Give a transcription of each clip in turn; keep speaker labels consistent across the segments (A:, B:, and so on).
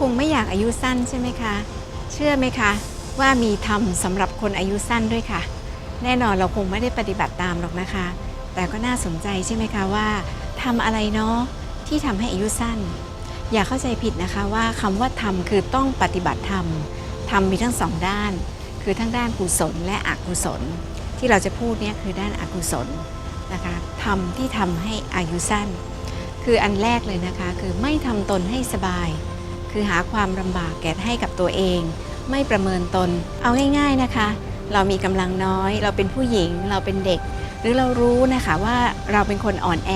A: คงไม่อยากอายุสั้นใช่ไหมคะ เชื่อไหมคะ ว่ามีธรรมสำหรับคนอายุสั้นด้วยค่ะ แน่นอนเราคงไม่ได้ปฏิบัติตามหรอกนะคะ แต่ก็น่าสนใจใช่ไหมคะว่าทำอะไรเนาะที่ทำให้อายุสั้น อย่าเข้าใจผิดนะคะว่าคำว่าทำคือต้องปฏิบัติธรรมธรรมมีทั้งสองด้าน คือทั้งด้านกุศลและอกุศล ที่เราจะพูดเนี่ยคือด้านอกุศลนะคะทำที่ทำให้อายุสั้น คืออันแรกเลยนะคะคือไม่ทำตนให้สบาย คือหาความลำบากแก่ให้กับตัวเอง ไม่ประเมินตน เอาง่ายๆนะคะ เรามีกำลังน้อย เราเป็นผู้หญิง เราเป็นเด็ก หรือเรารู้นะคะว่าเราเป็นคนอ่อนแอ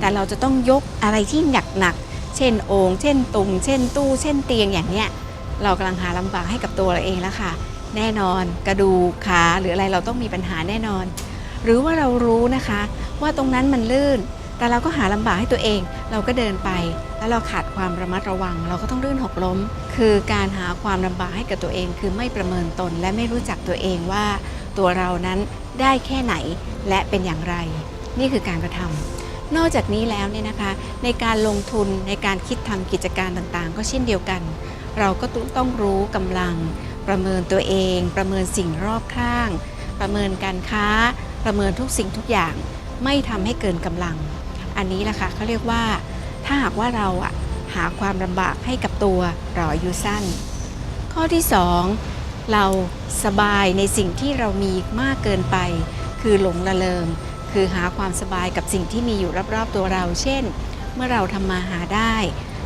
A: แต่เราจะต้องยกอะไรที่หนักๆ เช่นโองเช่นตุ่มเช่นตู้ เช่นเตียงอย่างเนี้ย เรากำลังหาลำบากให้กับตัวเราเองแล้วค่ะ แน่นอนกระดูกขาหรืออะไรเราต้องมีปัญหาแน่นอน หรือว่าเรารู้นะคะ ว่าตรงนั้นมันลื่น แต่เราก็หาลำบากให้ตัวเอง เราก็เดินไป แล้วเราขาดความระมัดระวัง เราก็ต้องลื่นหกล้ม คือการหาความลำบากให้กับตัวเอง คือไม่ประเมินตน และไม่รู้จักตัวเองว่าตัวเรานั้นได้แค่ไหนและเป็นอย่างไร นี่คือการกระทำนอกจากนี้แล้วเนี่ยนะคะในการลงทุนในการคิดทำกิจการต่างๆ ก็เช่นเดียวกัน เราก็ต้องรู้กำลัง ประเมินตัวเอง ประเมินสิ่งรอบข้าง ประเมินการค้า ประเมินทุกสิ่งทุกอย่าง ไม่ทำให้เกินกำลัง อันนี้แหละค่ะเขาเรียกว่า ถ้าหากว่าเราอะหาความลำบากให้กับตัวราอายุสั้น ข้อที่ 2 เราสบายในสิ่งที่เรามีมากเกินไป คือหลงละเลงคือหาความสบายกับสิ่งที่มีอยู่รอบๆตัวเรา เช่น เมื่อเราทำมาหาได้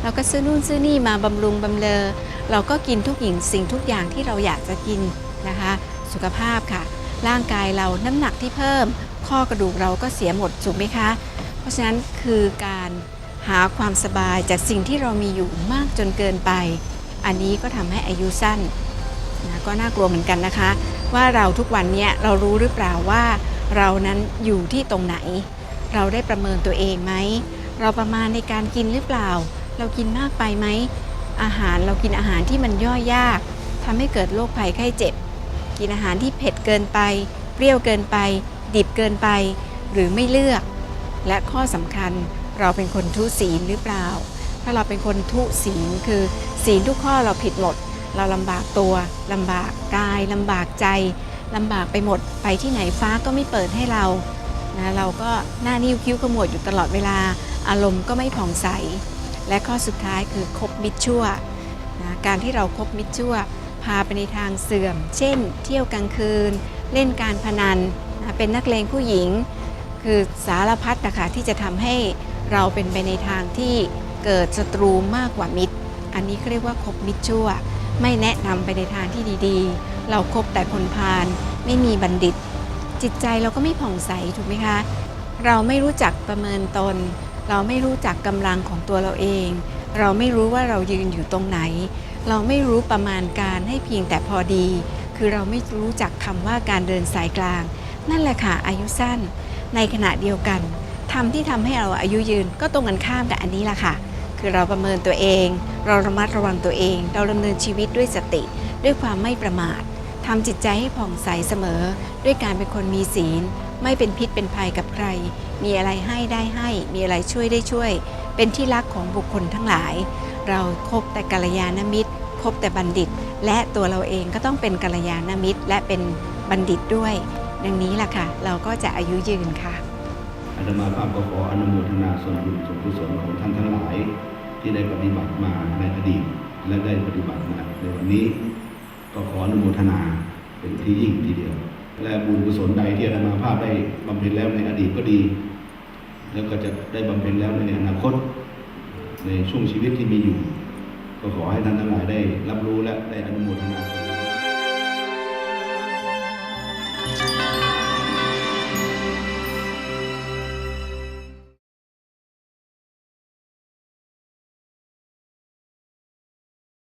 A: เราก็ซื้อนู่นซื้อนี่มาบำรุงบำเลอ เราก็กินทุกอย่างสิ่งทุกอย่างที่เราอยากจะกินนะคะ สุขภาพค่ะ ร่างกายเราน้ำหนักที่เพิ่ม ข้อกระดูกเราก็เสียหมดถูกไหมคะ เพราะฉะนั้นคือการหาความสบายจากสิ่งที่เรามีอยู่มากจนเกินไป อันนี้ก็ทำให้อายุสั้นนะก็น่ากลัวเหมือนกันนะคะ ว่าเราทุกวันนี้เรารู้หรือเปล่าว่า เรานั้นอยู่ที่ตรงไหน เราได้ประเมินตัวเองไหม เราประมาณในการกินหรือเปล่า เรากินมากไปไหม อาหารเรากินอาหารที่มันย่อยยากทำให้เกิดโรคภัยไข้เจ็บ กินอาหารที่เผ็ดเกินไป เปรี้ยวเกินไป ดิบเกินไป หรือไม่เลือก และข้อสำคัญเราเป็นคนทุศีลหรือเปล่า ถ้าเราเป็นคนทุศีลคือศีลทุกข้อเราผิดหมด เราลำบากตัวลำบากกายลำบากใจลำบากไปหมดไปที่ไหนฟ้าก็ไม่เปิดให้เรานะเราก็หน้านิ้วคิ้วขมวดอยู่ตลอดเวลา อารมณ์ก็ไม่ผ่องใส และข้อสุดท้ายคือคบมิตรชั่วนะการที่เราครบมิตรชั่ว พาไปในทางเสื่อม เช่น เที่ยวกลางคืน เล่นการพนันนะเป็นนักเลงผู้หญิง คือสารพัดนะคะที่จะทำให้เราเป็นไปในทางที่เกิดศัตรูมากกว่ามิตร อันนี้เขาเรียกว่าคบมิตรชั่ว ไม่แนะนำไปในทางที่ดีๆ เราครบแต่คนพาลไม่มีบัณฑิต จิตใจเราก็ไม่ผ่องใสถูกไหมคะ เราไม่รู้จักประเมินตน เราไม่รู้จักกำลังของตัวเราเอง เราไม่รู้ว่าเรายืนอยู่ตรงไหน เราไม่รู้ประมาณการให้เพียงแต่พอดี คือเราไม่รู้จักคำว่าการเดินสายกลาง นั่นแหละค่ะอายุสั้น ในขณะเดียวกันทำที่ทำให้เราอายุยืนก็ตรงกันข้ามกับอันนี้แหละค่ะ คือเราประเมินตัวเอง เราระมัดระวังตัวเอง เราดำเนินชีวิตด้วยสติ ด้วยความไม่ประมาททำจิตใจให้ผ่องใสเสมอ ด้วยการเป็นคนมีศีล ไม่เป็นพิษเป็นภัยกับใคร มีอะไรให้ได้ให้ มีอะไรช่วยได้ช่วย เป็นที่รักของบุคคลทั้งหลาย เราครบแต่กัลยาณมิตรคบแต่บัณฑิต และตัวเราเองก็ต้องเป็นกัลยาณมิตร และเป็นบัณฑิตด้วย ดังนี้ล่ะค่ะ เราก็จะอายุยืนค่ะ
B: อาตมาภาพก็ขออนุโมทนาส่วนบุญส่วนกุศลของท่านทั้งหลาย ที่ได้ปฏิบัติมาในอดีตและได้ปฏิบัติมาในวันนี้ ก็ขออนุโมทนาเป็นที่ยิ่งทีเดียว และบุญกุศลใดที่อาตมาภาพได้บำเพ็ญแล้วในอดีตก็ดี แล้วก็จะได้บำเพ็ญแล้วในอนาคต ในช่วงชีวิตที่มีอยู่ ก็ขอให้ท่านทั้งหลายได้รับรู้และได้อนุโมทนา